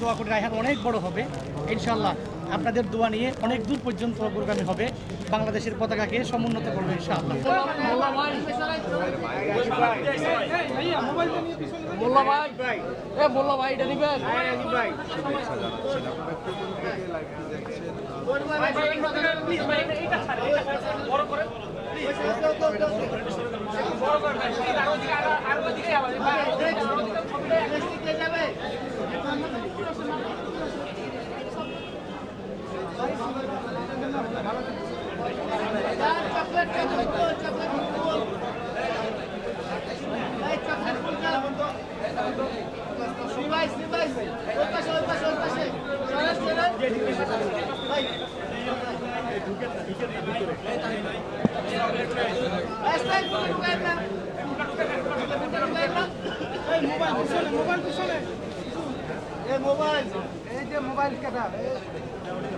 দোয়া করি রায়হান অনেক বড় হবে ইনশাল্লাহ আপনাদের দোয়া নিয়ে অনেক দূর পর্যন্ত অগ্রগামী হবে বাংলাদেশের পতাকাকে সমুন্নত করবে ইনশাআল্লাহ মোল্লা ভাই এ মোল্লা ভাই এটা নিবেন এদিকে এদিকে এদিকে ঘুরেন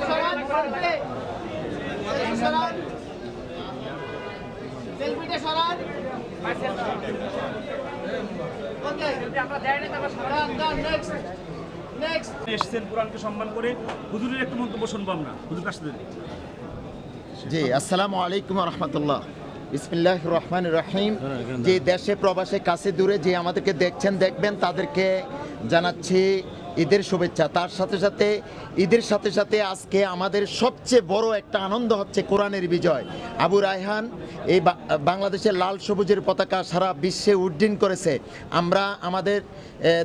সরান, সরান। সরান। সেলফিটা সরান ওকে ডান ডান নেক্সট নেক্সট এসেছেন কোরআনকে সম্মান করে। হুজুরের একটু মন্তব্য শুনব আমরা। হুজুর কাছে জি আসসালামু আলাইকুম রহমতুল্লাহ। বিসমিল্লাহ রহমান রহিম। যে দেশে প্রবাসে কাছে দূরে যে আমাদেরকে দেখছেন দেখবেন তাদেরকে জানাচ্ছি ঈদের শুভেচ্ছা। তার সাথে সাথে, ঈদের সাথে সাথে আজকে আমাদের সবচেয়ে বড় একটা আনন্দ হচ্ছে কোরআনের বিজয়। আবু রায়হান এই বাংলাদেশের লাল সবুজের পতাকা সারা বিশ্বে উড্ডীন করেছে। আমরা আমাদের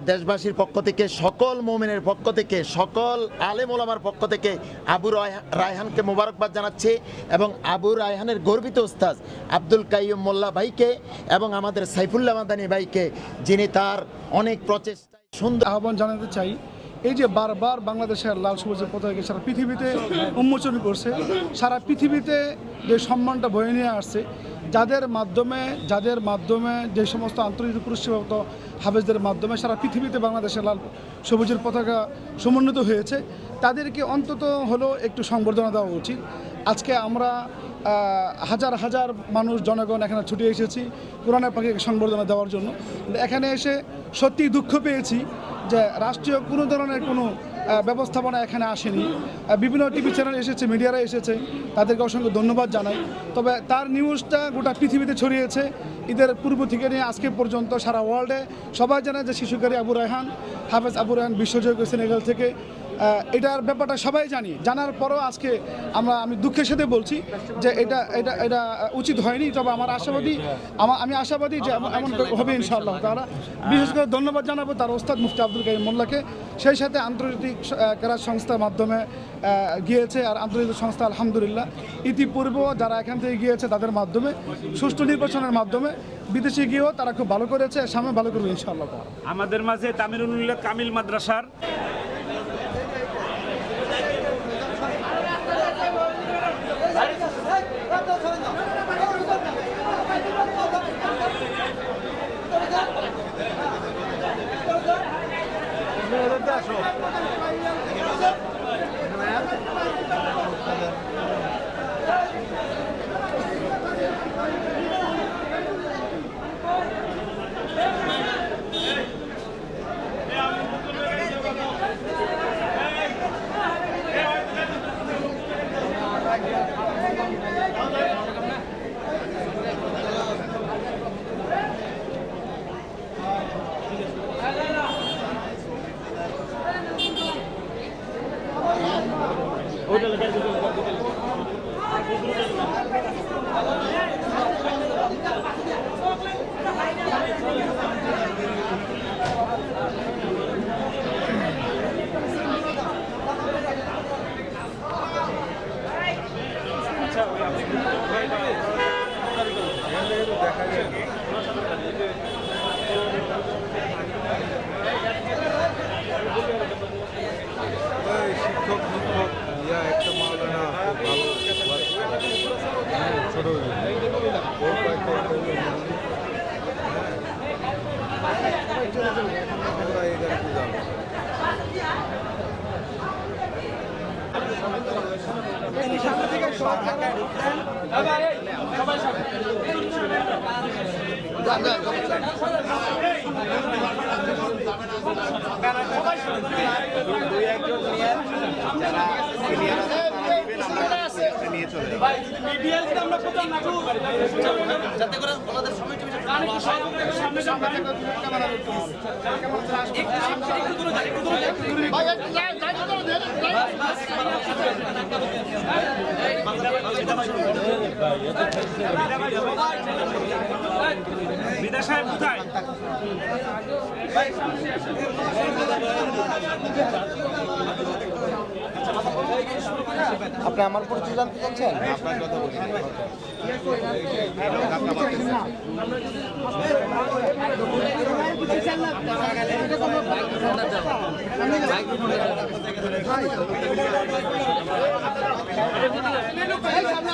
দেশবাসীর পক্ষ থেকে, সকল মোমেনের পক্ষ থেকে, সকল আলেম ওলামার পক্ষ থেকে আবু রায়হা- রায়হানকে মোবারকবাদ জানাচ্ছি এবং আবু রায়হানের গর্বিত উস্তাজ আব্দুল কাইয়ুম মোল্লা ভাইকে এবং আমাদের সাইফুল্লাহ মাদানি ভাইকে, যিনি তার অনেক প্রচেষ্টায় সুন্দর আহ্বান জানাতে চাই, এই যে বারবার বাংলাদেশের লাল সবুজের পতাকাকে সারা পৃথিবীতে উন্মোচন করছে, সারা পৃথিবীতে যে সম্মানটা বয়ে নিয়ে আসছে, যাদের মাধ্যমে যাদের মাধ্যমে যে সমস্ত আন্তর্জাতিক পুরস্কারপ্রাপ্ত হাফেজদের মাধ্যমে সারা পৃথিবীতে বাংলাদেশের লাল সবুজের পতাকা সমুন্নত হয়েছে, তাদেরকে অন্তত হলেও একটু সংবর্ধনা দেওয়া উচিত। আজকে আমরা হাজার হাজার মানুষ, জনগণ এখানে ছুটে এসেছি কোরআনের পাখিকে সংবর্ধনা দেওয়ার জন্য। এখানে এসে সত্যি দুঃখ পেয়েছি যে রাষ্ট্রীয় কোনো ধরনের কোনো ব্যবস্থাপনা এখানে আসেনি। বিভিন্ন টিভি চ্যানেল এসেছে, মিডিয়ারা এসেছে, তাদেরকে অসংখ্য ধন্যবাদ জানাই। তবে তার নিউজটা গোটা পৃথিবীতে ছড়িয়েছে। ঈদের পূর্ব থেকে নিয়ে আজকে পর্যন্ত সারা ওয়ার্ল্ডে সবাই জানে যে শিশুকারী আবু রায়হান হাফেজ আবু রায়হান বিশ্বজয় সেনেগাল থেকে। এটার ব্যাপারটা সবাই জানি। জানার পরও আজকে আমরা, আমি দুঃখের সাথে বলছি যে এটা এটা এটা উচিত হয়নি, তবে আমার আশাবাদী আমার আমি আশাবাদী যে এমন হবে ইনশাআল্লাহ তারা বিশেষ করে ধন্যবাদ জানাব তার ওস্তাদ মুফতি আব্দুল কাইম মোল্লাকে। সেই সাথে আন্তর্জাতিক ক্রীড়া সংস্থার মাধ্যমে গিয়েছে আর আন্তর্জাতিক সংস্থা, আলহামদুলিল্লাহ। ইতিপূর্ব যারা এখান থেকে গিয়েছে তাদের মাধ্যমে, সুষ্ঠু নির্বাচনের মাধ্যমে বিদেশে গিয়েও তারা খুব ভালো করেছে সামনে ভালো করবে ইনশাল্লাহ আমাদের মাঝে তামিরুল্লাহ কামিল মাদ্রাসার বিদা সাহেব কোথায় আপনি আমার পরিচয় জানতে চাচ্ছেন কেন হাতটা বানাচ্ছেন এই মোবাইল এই মোবাইল ভাই মোবাইল আমার পিছন না মোবাইল তো পিছন মোবাইল